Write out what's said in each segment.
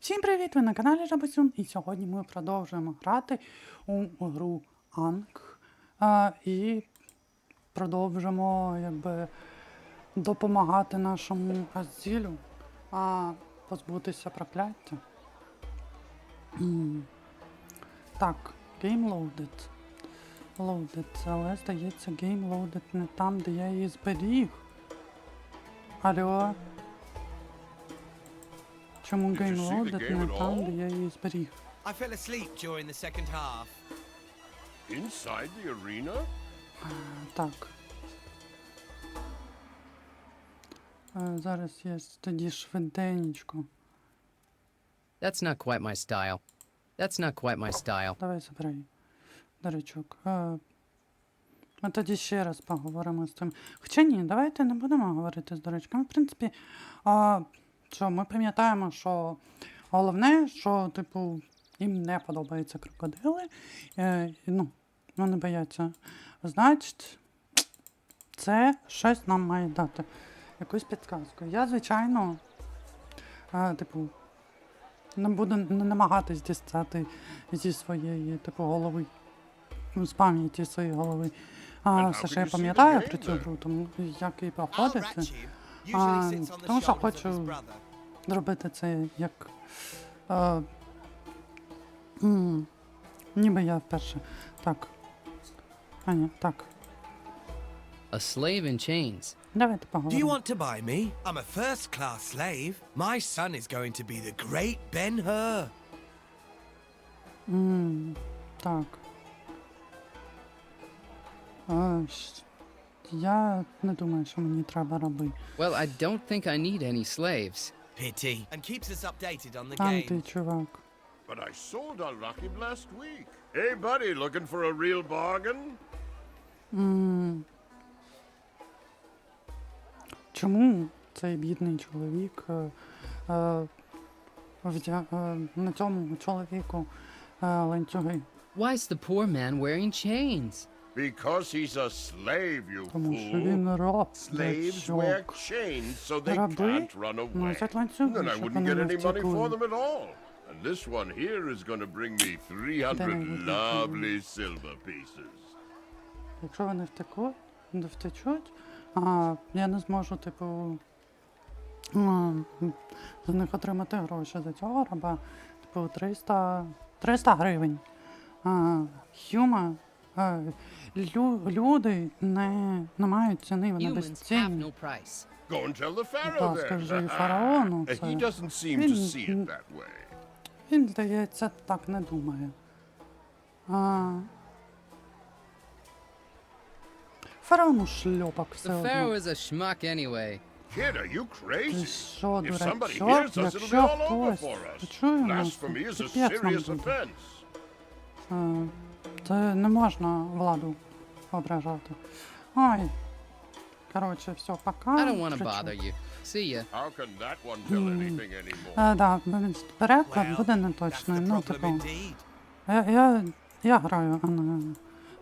Всім привіт! Ви на каналі Жабасюн, і сьогодні ми продовжуємо грати у гру Анк. А, і продовжимо якби допомагати нашому Азілю а, позбутися прокляття. Так, Game Loaded. Loaded, але здається, Game Loaded не там, де я її зберіг. Алло. Чому game не там, де я її зберіг? I fell asleep during the second half. Inside the arena? Так. Е, Зараз я тоді швиденько. That's not quite my style. That's not quite my style. Давай забирай. Дурачок. Е, Ми тоді ще раз поговоримо з цим. Хоча ні, давайте не будемо говорити з дурачками. В принципі, а, що ми пам'ятаємо, що головне, що, типу, їм не подобаються крокодили. Е, ну, вони бояться. Значить, це щось нам має дати. Якусь підказку. Я, звичайно, е, типу, не буду намагатись дістати зі своєї, типу, голови. ну, З пам'яті своєї голови. А, все, could я пам'ятаю про цю гру, тому як і Al проходити, А, тому що хочу. зробити це як. Е, м, ніби я вперше. Так. А, ні, так. A slave in chains. Давайте Do you поговоримо. want to buy me? I'm a first class slave. My son is going to be the great Ben Hur. М, так. Е, щ- я не думаю, що мені треба робити. Well, I don't think I need any slaves. Pity. And keeps us updated on the Там ти, game. чувак. But I sold Al Rakib last week. Hey, buddy, looking for a real bargain? М. Чому цей бідний чоловік е, е, взя- е, на цьому чоловіку е, ланцюги? Why is the poor man wearing chains? Because he's a slave, you Тому що fool. він раб. Slaves wear дурачок. chains so they Раби can't run away. носять ланцюги, Then I щоб wouldn't вони get не any money for втекли. them at all. And this one here is going to bring me 300 wouldn't lovely silver pieces. Якщо вони втекуть, не втечуть, а я не зможу, типу, а, за них отримати гроші за цього раба. Типу, 300, 300 гривень. А, Хюма, а, лю, люди не, не мають ціни, вони Humans have безцінні. no price. Go and tell the Pharaoh then. скажи фараону He це. doesn't seem to Він- see it that way. Він, здається, так не думає. А... Фараону шльопок все The одно. pharaoh is a schmuck anyway. Kid, are you Ти crazy? що, If somebody дурачок? hears us, it'll be Якщо all over хтось for us. почує нас, Blasphemy is a піпець нам serious буде. offense. Е, Це не можна владу ображати. Ой. Коротше, все, пока. I don't want to bother you. See ya. How can that one tell anything anymore? Е, да, бо переклад Well, буде неточний. Ну, типу, я, я, я граю, а не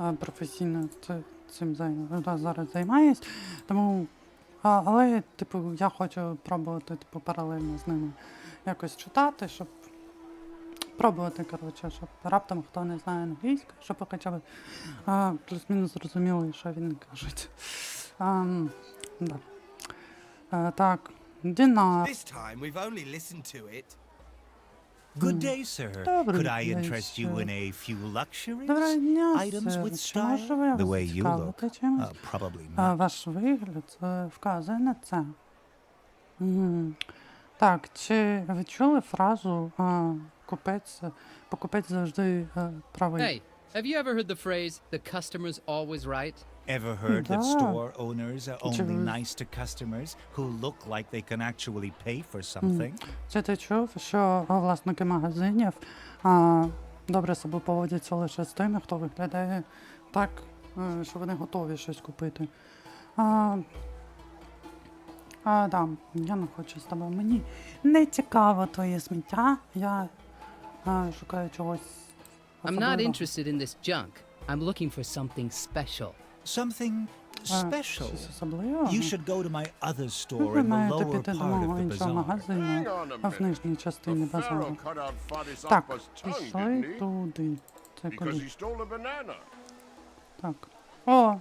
е, професійно це, цим зай- да, зараз займаюсь. Тому, а, але, типу, я хочу пробувати, типу, паралельно з ними якось читати, щоб пробувати, коротше, щоб раптом хто не знає англійську, щоб хоча б плюс-мінус зрозуміли, що він кажуть. А, да. а, так, Дінар. This time we've only listened to it. Good day, sir. Добрий Could I interest you in a few luxuries? Доброго дня, Items with ви style? The way you look? чимось? Uh, probably А, not. ваш вигляд е, вказує на це. Мгм. Так, чи ви чули фразу а, купець, покупець завжди е, правий? Hey, have you ever heard the phrase, the customer's always right? Ever heard that store owners are only nice to customers who look like they can actually pay for something? Чи ти чув, що власники магазинів а, добре себе поводяться лише з тими, хто виглядає так, е, що вони готові щось купити? А, а, да, я не хочу з тобою. Мені не цікаво твоє сміття. Я а, шукаю чогось. I'm not особливого. interested in this junk. I'm looking for something special. Something special. щось особливого. You should go to my other Ну, store ви in the маєте lower піти до part of мого the іншого bazaar. магазину, Hang on a а в minute. нижній частині The базару. Pharaoh cut out Fatis Так, Akbar's tongue, пішли didn't he? туди. Це Because куди? he stole a banana. Так. О,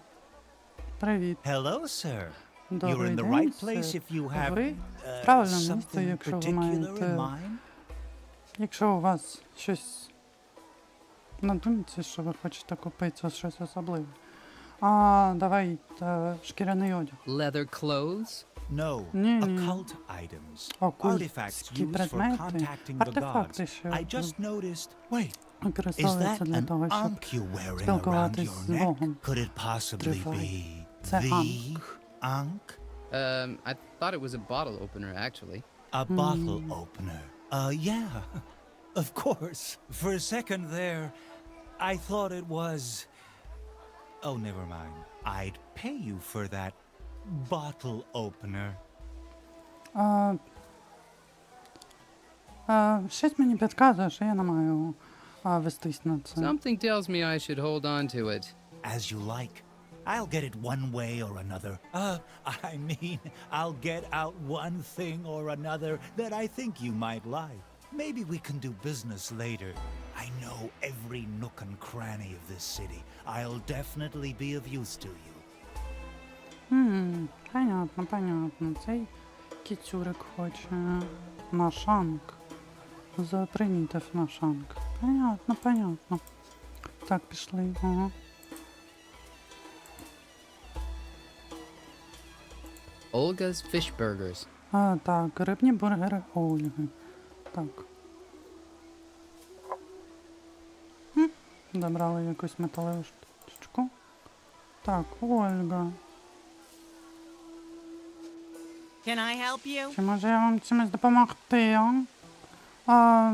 привіт. Hello, sir. You're Добрий in the день, right place сер. if you have Ви uh, в правильному місці, something якщо ви particular маєте in mind. Якщо у вас щось на думці, що ви хочете купити, це щось особливе. А, давай е, шкіряний одяг. Leather clothes? No, Ні-ні. occult items. Окультські Artifacts used for предмети, contacting the артефакти, gods. що I just noticed. Wait, is that використовуються для an того, щоб ankh you're wearing around спілкуватись your з neck? Богом. Could it possibly Тривай. be Це the анк. ankh? Um, I thought it was a bottle opener, actually. A bottle opener. Uh, yeah. Of course. For a second there, I thought it was. Oh, never mind. I'd pay you for that bottle opener. А, а, щось мені підказує, що я не маю а, вестись на це. Something tells me I should hold on to it. As you like. I'll get it one way or another. Uh, I mean, I'll get out one thing or another that I think you might like. Maybe we can do business later. I know every nook and cranny of this city. I'll definitely be of use to you. Хм, понятно, понятно. Цей кіцюрик хоче на шанк. Запримітив на шанк. Понятно, понятно. Так, пішли. Ага. Olga's Fish Burgers. А, так, рибні бургери Ольги. Так. Хм, добрали якусь металеву штучку. Так, Ольга. Can I help you? Чи може я вам чимось допомогти? а? А,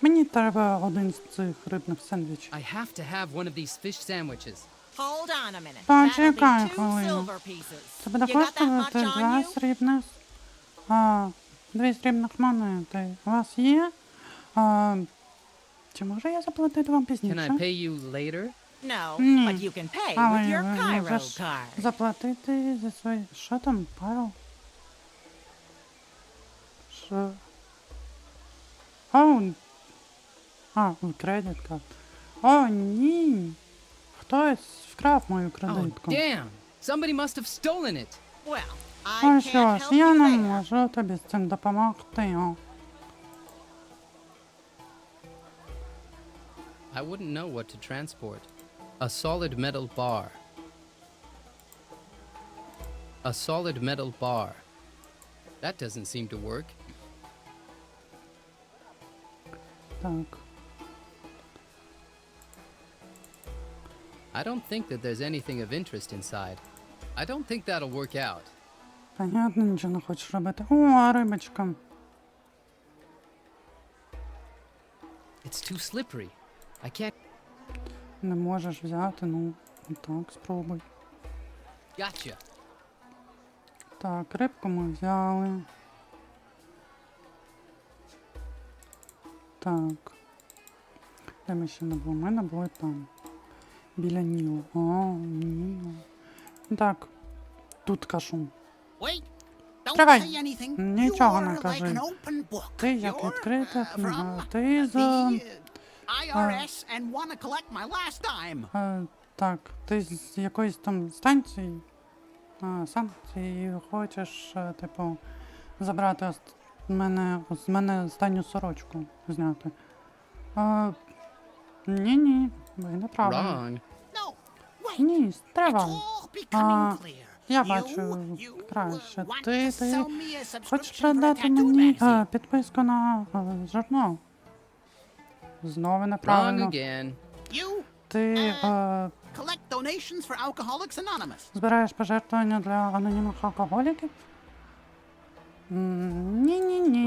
мені треба один з цих рибних сендвічів. I have to have one of these fish sandwiches. Hold on a minute. Та, That'll be чекай two хвилину. Це буде You got that коштувати два срібних. А, дві срібних монети. У вас є? А, чи можу я заплатити вам Can пізніше? I pay you later? No, Ні. but you can pay Але with your ви Cairo можеш card. заплатити зі своєї... Що там, Пайро? Що? О, а, кредит карт. О, ні. Хтось вкрав мою Oh, кредитку. damn! Somebody must have stolen it. Well, I Ну can't що help ж, я you не there. можу тобі з цим допомогти. О. I wouldn't know what to transport. A solid metal bar. A solid metal bar. That doesn't seem to work. Так. I don't think that there's anything of interest inside. I don't think that'll work out. Понятно, нічого не хочеш робити. О, рибочка. It's too slippery. I can't. Не можеш взяти, ну, так, спробуй. Gotcha. Так, рибку ми взяли. Так. Де ми ще не були? Ми не були там. Біля Нілу. А, Нілу. Так, тут кажу. Давай, нічого не кажи. Ти як відкрита книга. Ти з... А, е, так, ти з якоїсь там станції? А, станції хочеш, е, типу, забрати з мене, з мене останню сорочку зняти. А, ні-ні, ви не правильно. Ні, треба. А, я бачу краще. Ти, ти хочеш продати мені а, підписку на а, журнал? Знову неправильно. Ти а, збираєш пожертвування для анонімних алкоголіків? Ні-ні-ні.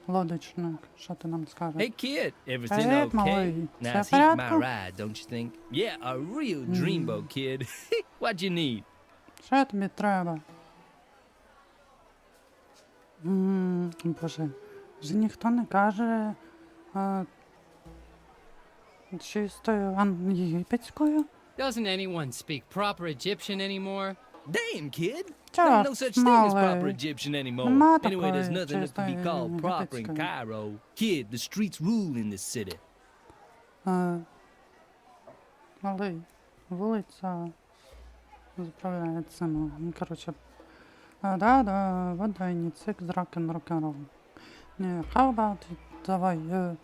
лодочник, що ти нам скажеш? Hey kid, everything Привет, okay? малий. Now Все в seek my порядку? ride, don't you think? Yeah, a real dreamboat kid. what you need? Що тобі треба? М, Боже, вже ніхто не каже а, чистою ан- єгипетською? Doesn't anyone speak proper Egyptian anymore? Damn kid, Чого there ain't no such thing as малий? proper Egyptian anymore. Нема Anyway, there's такої nothing that can be чистої called proper in єгипетської. Cairo. Kid, the streets rule in this city. А, малий, вулиця заправляє цим. Ну, коротше. А, да, да, водойні, цик з рок-н рок-н-рол. Ні, how about it? Давай, е,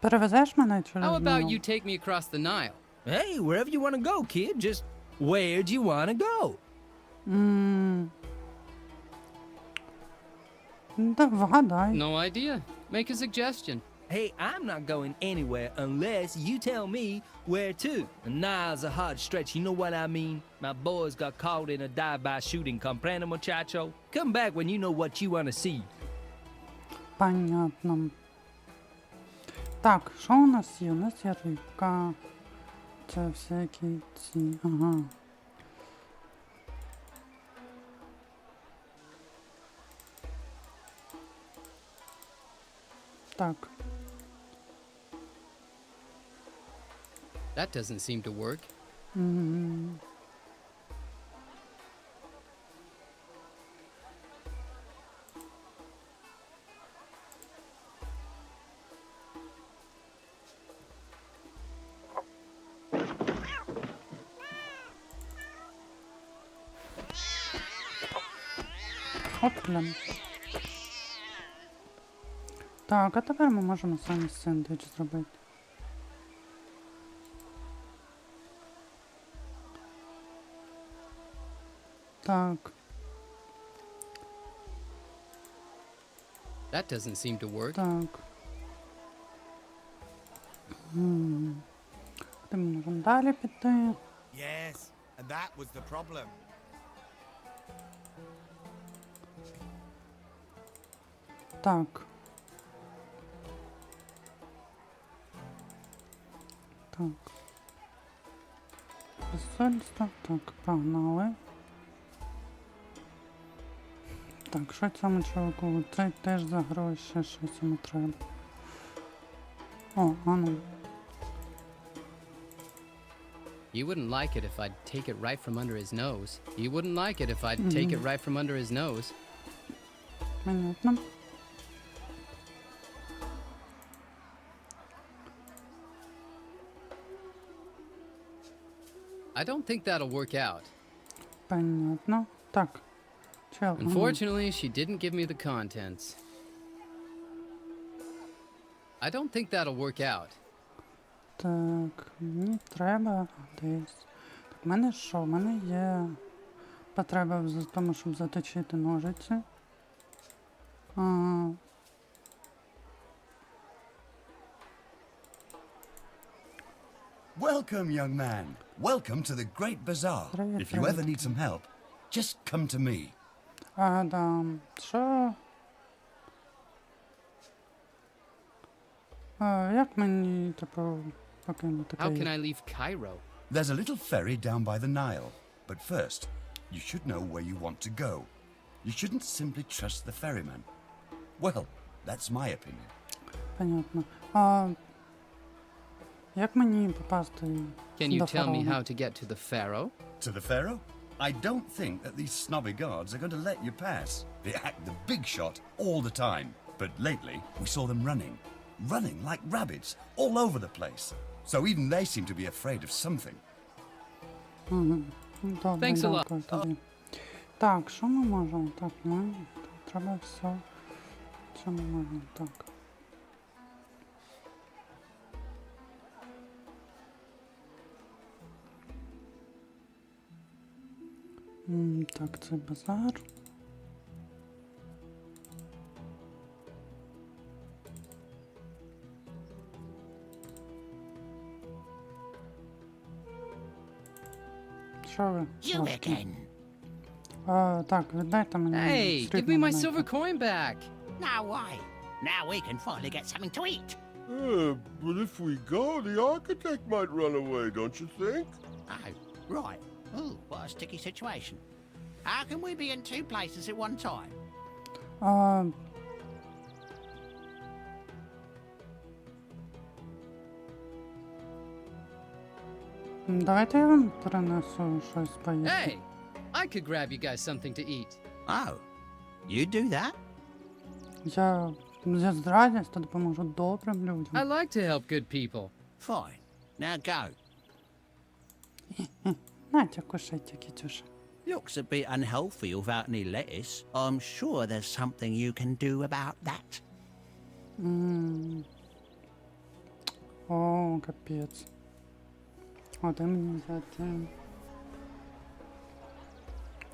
перевезеш мене через How about Нил? you take me across the Nile? Hey, wherever you want to go, kid, just where do you want to go? М, Да, вгадай. No idea. Make a suggestion. Hey, I'm not going anywhere unless you tell me where to. The Nile's a hard stretch, you know what I mean? My boys got caught in a dive-by shooting, comprende, muchacho? Come back when you know what you want to see. Понятно. Так, що у нас є? У нас є рибка. Це всякі ці. Ага. Так. That doesn't seem to work. м, Опля. Так, а тепер ми можемо самі сендвіч зробити. Так. That doesn't seem to work. Так. М. Куди ми можемо далі піти? Yes, and that was the problem. Так. Так. Посольство. Так, погнали. Так, що цьому чуваку? Це теж за гроші, що цьому треба. О, а ну. You wouldn't like it if I'd take it right from under his nose. You wouldn't like it if I'd take it right from under his nose. Понятно. I don't think that'll work out. Понятно. Так. Чел. Unfortunately, she didn't give me the contents. I don't think that'll work out. Так, мені треба десь. Так, в мене що? В мене є потреба в тому, щоб заточити ножиці. А, Welcome, young man. Welcome to the Great Bazaar. Привет, If you ever привет. need some help, just come to me. Адам, що? А, як мені, типу, покинути How can Київ? I leave Cairo? There's a little ferry down by the Nile. But first, you should know where you want to go. You shouldn't simply trust the ferryman. Well, that's my opinion. Понятно. А, як мені попасти Can you до tell me фараона? how to get to the Pharaoh? To the Pharaoh? I don't think that these snobby guards are going to let you pass. They act the big shot all the time. But lately, we saw them running. Running like rabbits all over the place. So even they seem to be afraid of something. Добре, Thanks a lot. дякую тобі. Так, що ми можемо? Так, ми тут треба все. Що ми можемо? Так. Так, це базар. Що ви? You робите? again. Е, так, віддайте мені. Hey, give me срібну my монету. silver coin back. No way. Now we can finally get something to eat. Uh, but if we go, the architect might run away, don't you think? Oh, right. Oh, what a sticky situation. How can we be in two places at one time? А, Давайте я вам принесу щось поїсти. Hey, I could grab you guys something to eat. Oh, you do that? Я, я з радістю допоможу добрим I людям. like to help good people. Fine. Now go. Натя, кушайте, Кітюша. Looks a bit unhealthy without any lettuce. I'm sure there's something you can do about that. О, капець. О, дай мені взяти.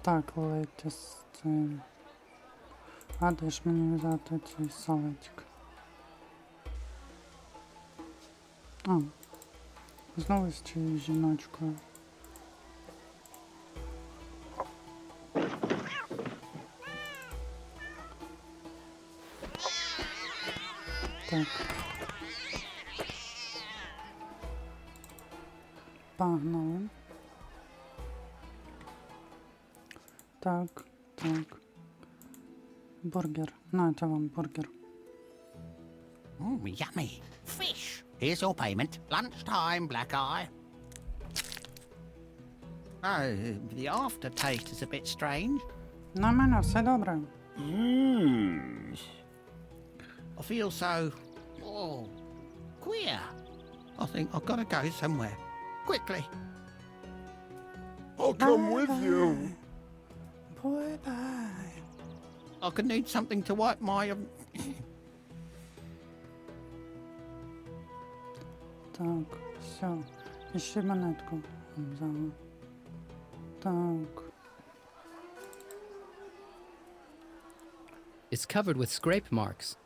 Так, летіс. Це. А де ж мені взяти цей салатик? А. Знову з цією жіночкою. Бургер. Нате вам бургер. Mmm, yummy. Fish. Here's your payment. Lunchtime, Black Eye. Oh, the aftertaste is a bit strange. На мене все добре. Mmm. I feel so. Oh, queer. I think I've got to go somewhere. Quickly. I'll come with you. Бай-бай. I could need something to wipe my. Um, Так, все. І ще монетку взяла. Так. It's covered with scrape marks.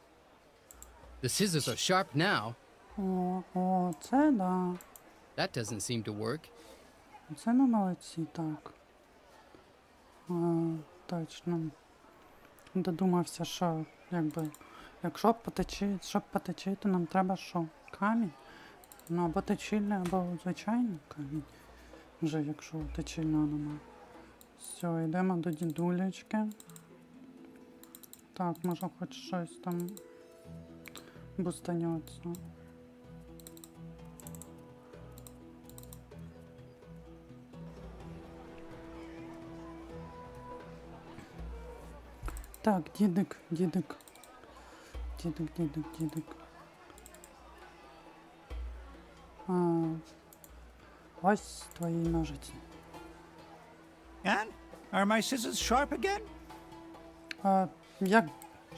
The scissors are sharp now. О, о, це да. That doesn't seem to work. Це ми молодці, так. А, точно. Додумався, що якби, якщо потечі, щоб потечі, то нам треба що? Камінь? Ну або течільний, або звичайний камінь. Вже якщо течільного немає. Все, йдемо до дідулечки. Так, може хоч щось там бустанеться. Так, дідик, дідик. Дідик, дідик, дідик. А, ось твої ножиці. And are my scissors sharp again? А, як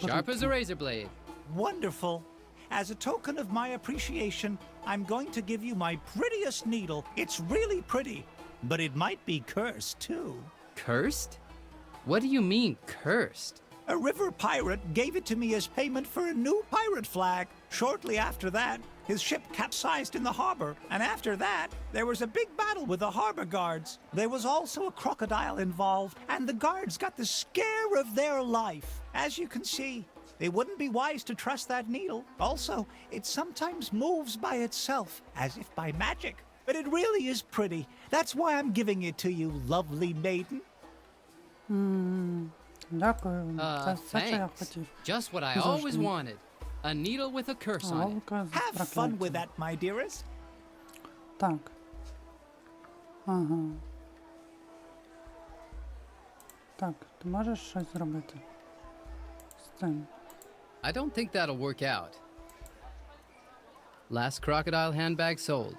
Sharp будуть? as a razor blade. Wonderful. As a token of my appreciation, I'm going to give you my prettiest needle. It's really pretty, but it might be cursed too. Cursed? What do you mean, cursed? A river pirate gave it to me as payment for a new pirate flag. Shortly after that, his ship capsized in the harbor, and after that, there was a big battle with the harbor guards. There was also a crocodile involved, and the guards got the scare of their life. As you can see, it wouldn't be wise to trust that needle. Also, it sometimes moves by itself, as if by magic. But it really is pretty. That's why I'm giving it to you, lovely maiden. Hmm. Дякую. Uh, Це все, що я thanks. хотів. Just what I Завжди. always wanted. A needle with a curse on it. Галка з Have fun прокляттям. with that, my dearest. Так. Ага. Так, ти можеш щось зробити? З цим. I don't think that'll work out. Last crocodile handbag sold.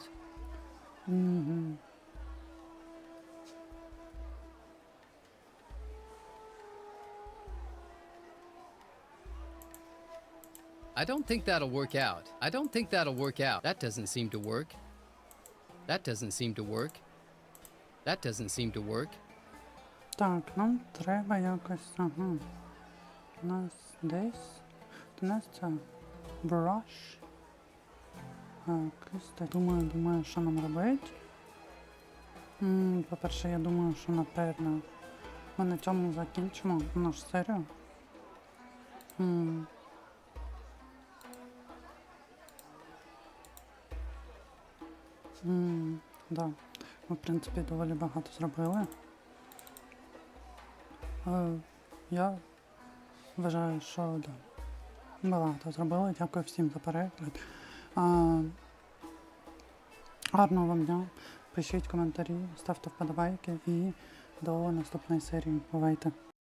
I don't think that'll work out. I don't think that'll work out. That doesn't seem to work. That doesn't seem to work. That doesn't seem to work. Так, нам треба якось. Ага. У нас десь. У нас це brush. Так, кисти. Думаю, думаю, що нам робити. М, По-перше, я думаю, що напевно Ми на цьому закінчимо нашу серію. М. М, Да. Ми, в принципі, доволі багато зробили. Е, Я вважаю, що да. Багато зробили. Дякую всім за перегляд. Гарного вам дня. Пишіть коментарі, ставте вподобайки і до наступної серії. Бувайте!